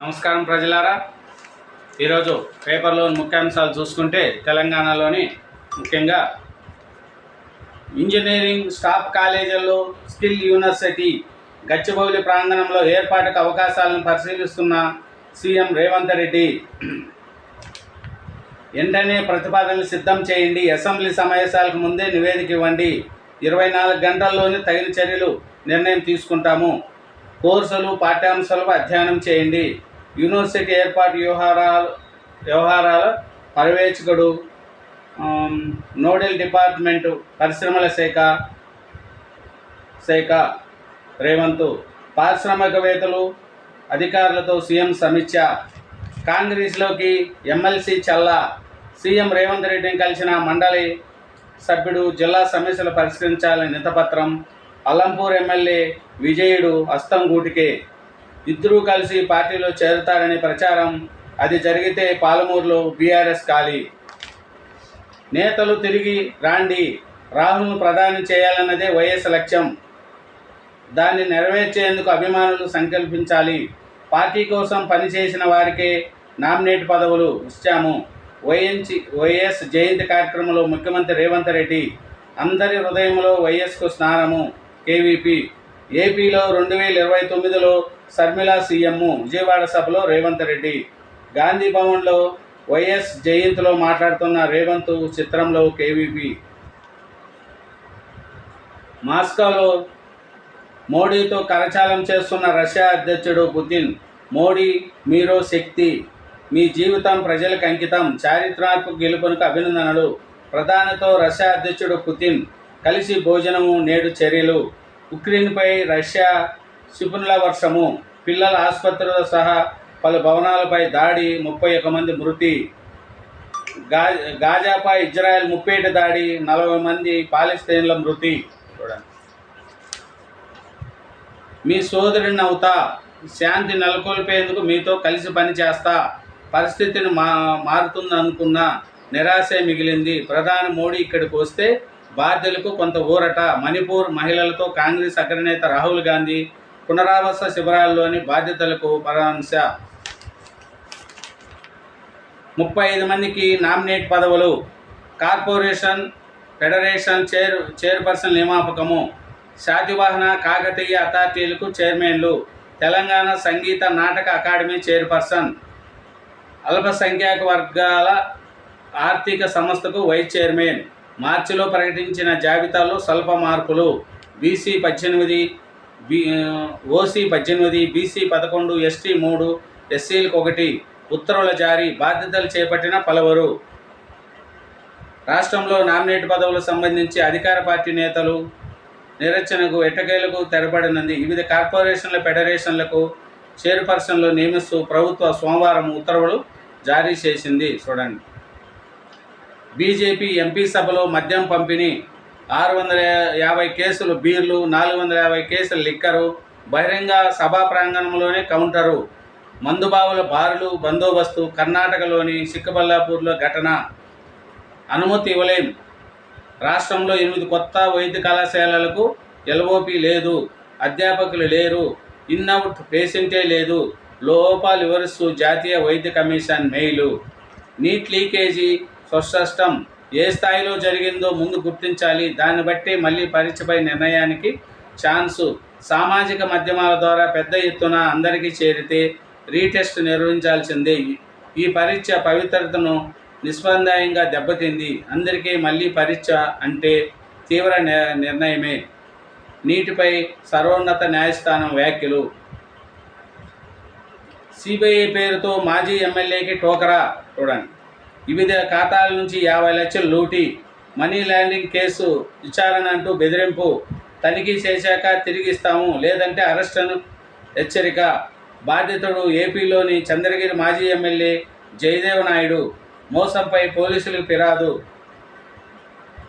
నమస్కారం ప్రజలారా. ఈరోజు పేపర్లోని ముఖ్యాంశాలు చూసుకుంటే తెలంగాణలోని ముఖ్యంగా ఇంజనీరింగ్ స్టాఫ్ కాలేజీల్లో స్కిల్ యూనివర్సిటీ గచ్చిబౌలి ప్రాంగణంలో ఏర్పాటుకు అవకాశాలను పరిశీలిస్తున్న సీఎం రేవంత్ రెడ్డి వెంటనే ప్రతిపాదనలు సిద్ధం చేయండి అసెంబ్లీ సమావేశాలకు ముందే నివేదిక ఇవ్వండి ఇరవై నాలుగు గంటల్లోనే తగిన చర్యలు నిర్ణయం తీసుకుంటాము. కోర్సులు పాఠ్యాంశాలు అధ్యయనం చేయండి. యూనివర్సిటీ ఏర్పాటు వ్యవహారాలు వ్యవహారాల పర్యవేక్షకుడు నోడల్ డిపార్ట్మెంటు పరిశ్రమల శాఖ శాఖ రేవంత్ పారిశ్రామికవేత్తలు అధికారులతో సీఎం సమీక్ష. కాంగ్రెస్లోకి ఎమ్మెల్సీ చల్లా. సీఎం రేవంత్ రెడ్డిని కలిసిన మండలి సభ్యుడు జిల్లా సమస్యలు పరిష్కరించాలని నితపత్రం. అల్లంపూర్ ఎమ్మెల్యే విజయుడు హస్తం గూటికే. ఇద్దరూ కలిసి పార్టీలో చేరుతారని ప్రచారం అది జరిగితే పాలమూరులో బీఆర్ఎస్ ఖాళీ. నేతలు తిరిగి రాండి రాహుల్ను ప్రధాని చేయాలన్నదే వైఎస్ లక్ష్యం. దాన్ని నెరవేర్చేందుకు అభిమానులు సంకల్పించాలి. పార్టీ కోసం పనిచేసిన వారికే నామినేట్ పదవులు ఇచ్చాము. వైఎన్సి వైఎస్ జయంతి కార్యక్రమంలో ముఖ్యమంత్రి రేవంత్ రెడ్డి అందరి హృదయంలో వైఎస్కు స్నానము. కేవీపీ ఏపీలో రెండు వేల ఇరవై తొమ్మిదిలో శర్మిల సీఎం విజయవాడ సభలో రేవంత్ రెడ్డి. గాంధీ భవన్లో వైఎస్ జయంతిలో మాట్లాడుతున్న రేవంత్ చిత్రంలో కేవీపీ. మాస్కోలో మోడీతో కరచాలం చేస్తున్న రష్యా అధ్యక్షుడు పుతిన్ మోడీ మీరో శక్తి మీ జీవితం ప్రజలకు అంకితం చారిత్రాత్మక గెలుపునకు అభినందనలు. ప్రధానితో రష్యా అధ్యక్షుడు పుతిన్ కలిసి భోజనము నేడు చర్యలు. ఉక్రెయిన్పై రష్యా క్షిపణుల వర్షము పిల్లల ఆసుపత్రులతో సహా పలు భవనాలపై దాడి ముప్పై ఒక మంది మృతి. గా గాజాపై ఇజ్రాయెల్ ముప్పేట దాడి నలభై మంది పాలిస్తీన్ల మృతి. చూడండి మీ సోదరుని అవుతా శాంతి నెలకొల్పేందుకు మీతో కలిసి పనిచేస్తా పరిస్థితిని మా మారుతుందనుకున్న నిరాశే మిగిలింది. ప్రధాని మోడీ ఇక్కడికి వస్తే బాధ్యులకు కొంత ఊరట. మణిపూర్ మహిళలతో కాంగ్రెస్ అగ్రనేత రాహుల్ గాంధీ పునరావాస శిబిరాల్లోని బాధ్యతలకు పరాంశ ముప్పై ఐదు మందికి నామినేట్ పదవులు. కార్పొరేషన్ ఫెడరేషన్ చైర్ చైర్పర్సన్ నియామకము. శాతివాహన కాకతీయ అథారిటీలకు చైర్మన్లు. Telangana Sangeet Natak academy chairperson. అల్పసంఖ్యాక వర్గాల ఆర్థిక సంస్థకు వైస్ చైర్మన్. మార్చిలో ప్రకటించిన జాబితాలో స్వల్ప మార్పులు బీసీ పద్దెనిమిది ఓసీ పద్దెనిమిది బీసీ పదకొండు ఎస్టీ మూడు ఎస్సీలకు ఒకటి. ఉత్తర్వుల జారీ బాధ్యతలు చేపట్టిన పలువురు. రాష్ట్రంలో నామినేట్ పదవులకు సంబంధించి అధికార పార్టీ నేతలు నిరచనకు ఎట్టకేలకు తెరపడినది. వివిధ కార్పొరేషన్ల ఫెడరేషన్లకు చైర్పర్సన్లు నియమిస్తూ ప్రభుత్వ సోమవారం ఉత్తర్వులు జారీ చేసింది. చూడండి. బీజేపీ ఎంపీ సభలో మద్యం పంపిణీ. ఆరు వందల యాభై కేసులు బీర్లు నాలుగు వందల యాభై కేసులు లిక్కరు బహిరంగ సభా ప్రాంగణంలోనే కౌంటరు. మందుబావుల బారులు బందోబస్తు కర్ణాటకలోని చిక్కబల్లాపూర్లో ఘటన. అనుమతి ఇవ్వలేం. రాష్ట్రంలో ఎనిమిది కొత్త వైద్య కళాశాలలకు ఎల్ఓపి లేదు. అధ్యాపకులు లేరు. ఇన్అవుట్ పేషెంటే లేదు. లోపాలు వివరిస్తూ జాతీయ వైద్య కమిషన్ మెయిలు. నీట్ లీకేజీ స్వష్టం ఏ స్థాయిలో జరిగిందో ముందు గుర్తించాలి. దాన్ని బట్టి మళ్ళీ పరీక్షపై నిర్ణయానికి ఛాన్సు. సామాజిక మాధ్యమాల ద్వారా పెద్ద ఎత్తున అందరికీ చేరితే రీటెస్ట్ నిర్వహించాల్సిందే. ఈ పరీక్ష పవిత్రతను నిస్పందాయంగా దెబ్బతింది. అందరికీ మళ్ళీ పరీక్ష అంటే తీవ్ర ని- నిర్ణయమే. నీటిపై సర్వోన్నత న్యాయస్థానం వ్యాఖ్యలు. సిబిఐ పేరుతో మాజీ ఎమ్మెల్యేకి టోకరా. చూడండి. వివిధ ఖాతాల నుంచి యాభై లక్షలు లూటీ మనీ ల్యాండింగ్ కేసు విచారణ అంటూ బెదిరింపు తనిఖీ చేశాక తిరిగి ఇస్తాము లేదంటే అరెస్టును హెచ్చరిక. బాధితుడు ఏపీలోని చంద్రగిరి మాజీ ఎమ్మెల్యే జయదేవ్ నాయుడు మోసంపై పోలీసులకు ఫిర్యాదు.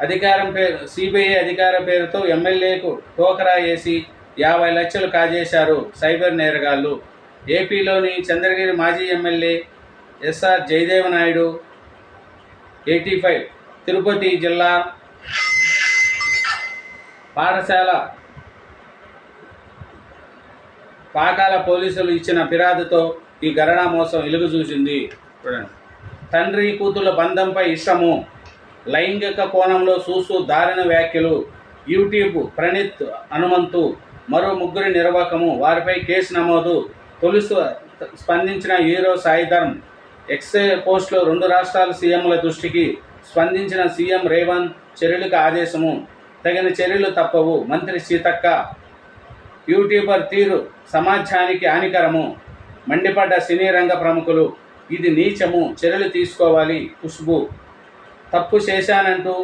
అధికారం పేరు సిబిఐ అధికార పేరుతో ఎమ్మెల్యేకు టోకరా వేసి యాభై లక్షలు కాజేశారు సైబర్ నేరగాళ్ళు. ఏపీలోని చంద్రగిరి మాజీ MLA SR Jayadeva Naidu eighty five Tirupati జిల్లా పాఠశాల. పాకాల పోలీసులు ఇచ్చిన ఫిర్యాదుతో ఈ గరడా మోసం వెలుగు చూసింది చూడండి. తండ్రి కూతుళ్ళ బంధంపై ఇష్టము. లైంగిక కోణంలో చూస్తూ దారిన వ్యాఖ్యలు. యూట్యూబ్ ప్రణీత్ హనుమంతు మరో ముగ్గురి నిర్వాహకము. వారిపై కేసు నమోదు. తొలి స్పందించిన హీరో సాయిధర్మ్ ఎక్సే పోస్టులో రెండు రాష్ట్రాల సీఎంల దృష్టికి స్పందించిన సీఎం రేవంత్ చర్యలకు ఆదేశము. తగిన చర్యలు తప్పవు. మంత్రి సీతక్క యూట్యూబర్ తీరు సమాజానికి హానికరము. మండిపడ్డ సినీ రంగ ప్రముఖులు ఇది నీచము. చర్యలు తీసుకోవాలి. ఖుష్బు తప్పు చేశానంటూ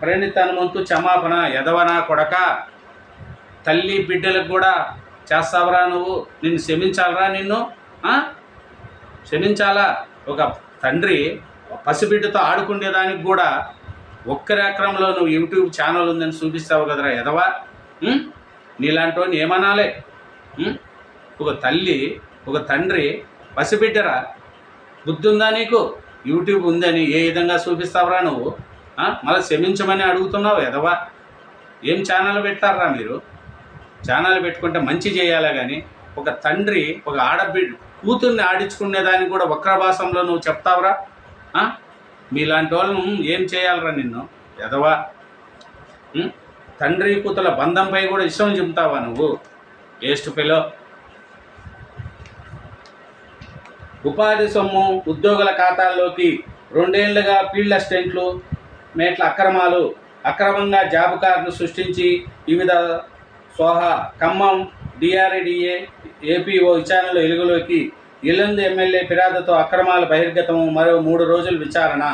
ప్రణీత్ హనుమంతు క్షమాపణ ఎదవనా కొడక? తల్లి బిడ్డలకు కూడా చేస్తావరా నువ్వు. నిన్ను క్షమించాలరా నిన్ను? క్షమించాలా? ఒక తండ్రి పసిబిడ్డతో ఆడుకునేదానికి కూడా ఒక్కరి అక్రమంలో నువ్వు యూట్యూబ్ ఛానల్ ఉందని చూపిస్తావు కదరా ఎదవా నీలాంటి వాడిని ఏమనాలే? ఒక తల్లి ఒక తండ్రి పసిబిడ్డరా? బుద్ధి ఉందా నీకు? యూట్యూబ్ ఉందని ఏ విధంగా చూపిస్తావురా నువ్వు? మళ్ళీ క్షమించమని అడుగుతున్నావు ఎదవా ఏం ఛానల్ పెట్టారా మీరు? ఛానల్ పెట్టుకుంటే మంచి చేయాలా కానీ ఒక తండ్రి ఒక ఆడబిడ్డ కూతుర్ని ఆడించుకునేదానికి కూడా వక్రభాసంలో నువ్వు చెప్తావురా? మీలాంటి వాళ్ళను ఏం చేయాలరా నిన్ను? ఎదవా తండ్రి కూతుల బంధంపై కూడా ఇష్టం చెబుతావా నువ్వు? వేస్ట్ పిలో ఉపాధి సొమ్ము ఉద్యోగుల ఖాతాల్లోకి రెండేళ్ళుగా ఫీల్డ్ అసిస్టెంట్లు మేట్ల అక్రమాలు అక్రమంగా జాబ్ కార్డును సృష్టించి వివిధ సోహ ఖమ్మం డిఆర్డిఏ ఏపీఓ విచారణలో వెలుగులోకి ఇల్లందు ఎమ్మెల్యే ఫిర్యాదుతో అక్రమాల బహిర్గతము మరో మూడు రోజులు విచారణ.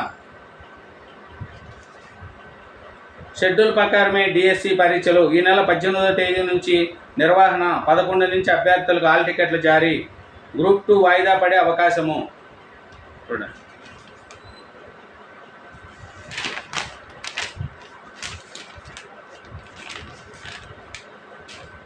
షెడ్యూల్ ప్రకారమే డిఎస్సి పరీక్షలు ఈ నెల పద్దెనిమిదవ తేదీ నుంచి నిర్వహణ పదకొండు నుంచి అభ్యర్థులకు హాల్ టికెట్లు జారీ. గ్రూప్ టూ వాయిదా పడే అవకాశము. చూడండి.